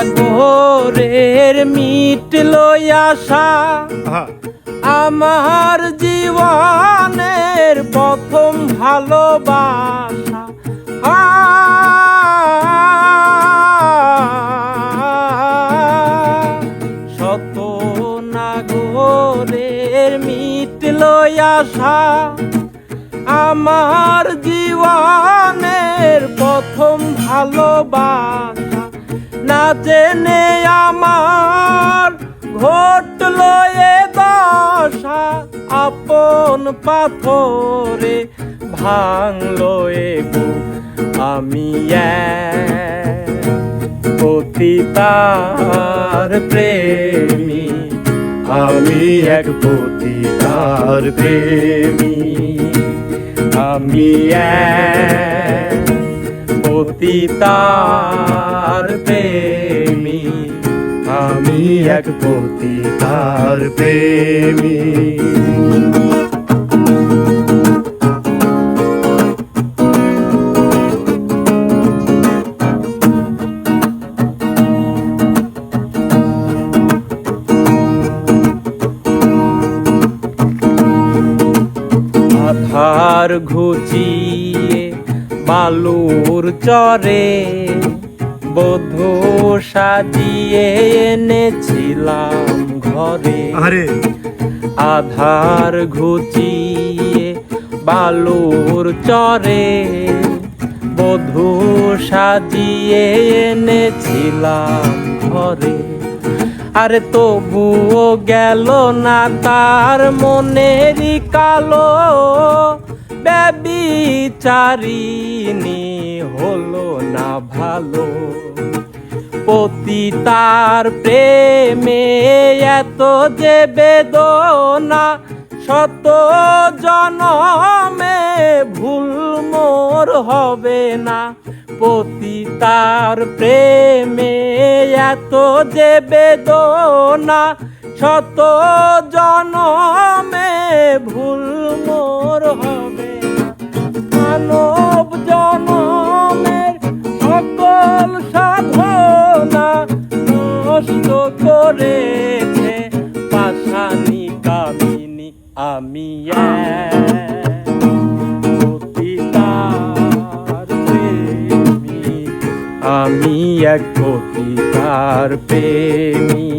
সাগরের মিট লইয়াসা আমার জীবনের প্রথম ভালোবাসা। শত নাগরের মিট লইয়াসা আমার জীবনের প্রথম ভালোবাসা। না জেনে আমার ঘটল এ দশা, আপন পাথরে ভাঙলো এ বুক। আমি পতিতার প্রেমী, আমি এক পতিতার প্রেমী। আমি এক পতিতার প্রেমী। এক পতিতার প্রেমী। আধার ঘুচিয়ে বালুর চরে বধূ সাজিয়ে এনেছিলাম ঘরে। আরে আধার ঘুচিয়ে বালুর চরে বধূ সাজিয়ে এনেছিলাম ঘরে। আরে তবুও গেল না তার মনেরই কালো ব্যবিচারিণী হলো না ভালো। পতিতার প্রেমে এত যে বেদনা, শত জনমে ভুল মোর হবে না। পতিতার প্রেমে এত যে বেদনা, শত জনমে করেছে পাশানি কামিনী আমি আমি এক পতিতার প্রেমী।